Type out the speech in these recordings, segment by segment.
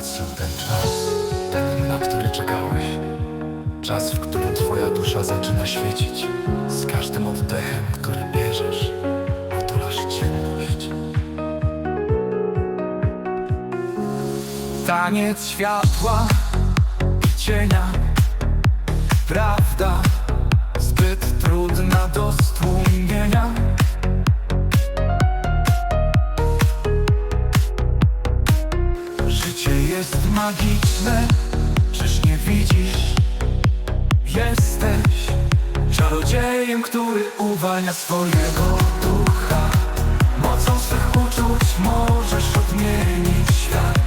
nadszedł ten czas, ten, na który czekałeś. Czas, w którym twoja dusza zaczyna świecić. Z każdym oddechem, który bierzesz, otulasz ciemność. Taniec światła i cienia Prawda zbyt trudna do stłumienia Życie jest magiczne, czyż nie widzisz? Jesteś czarodziejem, który uwalnia swojego ducha. Mocą swych uczuć możesz odmienić świat.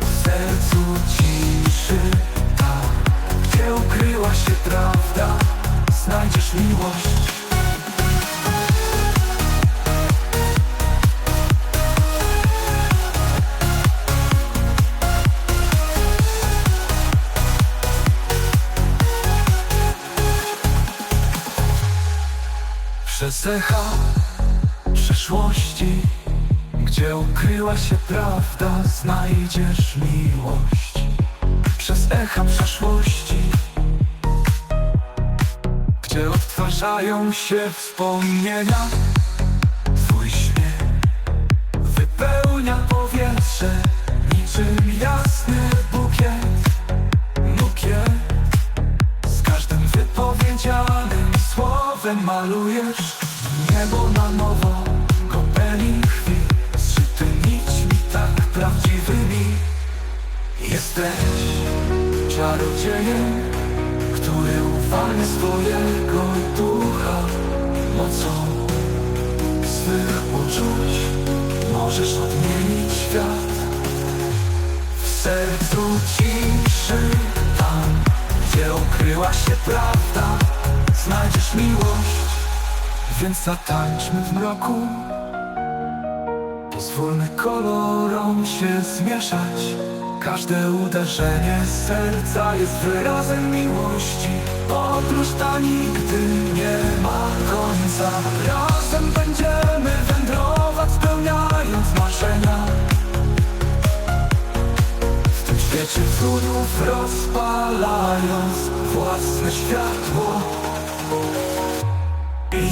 W sercu ciszy ta, gdzie ukryła się prawda. Znajdziesz miłość Przez echa przeszłości Gdzie ukryła się prawda Znajdziesz miłość. Przez echa przeszłości Gdzie odtwarzają się wspomnienia. Twój śmiech Wypełnia słowem malujesz? Niebo na nowo Kopeli krwi zszyty nićmi tak prawdziwymi Jesteś? Czarodziejem, który uwalnia swojego ducha Mocą swych uczuć możesz odmienić świat. W sercu ciszy Tam, gdzie ukryła się prawda Znajdziesz miłość Więc zatańczmy w mroku. Pozwólmy kolorom się zmieszać. Każde uderzenie serca jest wyrazem miłości. Podróż ta nigdy nie ma końca. Razem będziemy wędrować spełniając marzenia. W tym świecie cudów rozpalając własne światło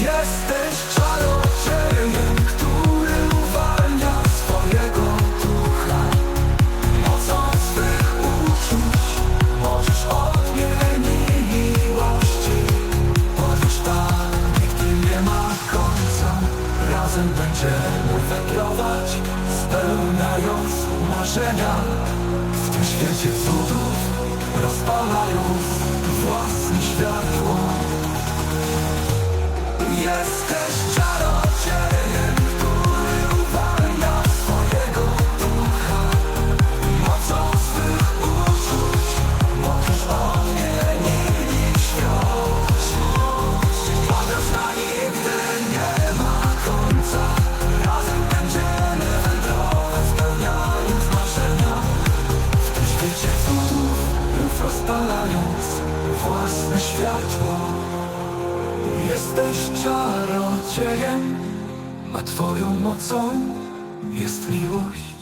Jesteś czarodziejem, który uwalnia swojego ducha. Mocą swych uczuć możesz odmienić miłości Podróż ta nigdy nie ma końca. Razem będziemy wędrować, spełniając marzenia. W tym świecie cudów, rozpalając własne światło Jesteś czarodziejem, Jesteś czarodziejem, a twoją mocą jest miłość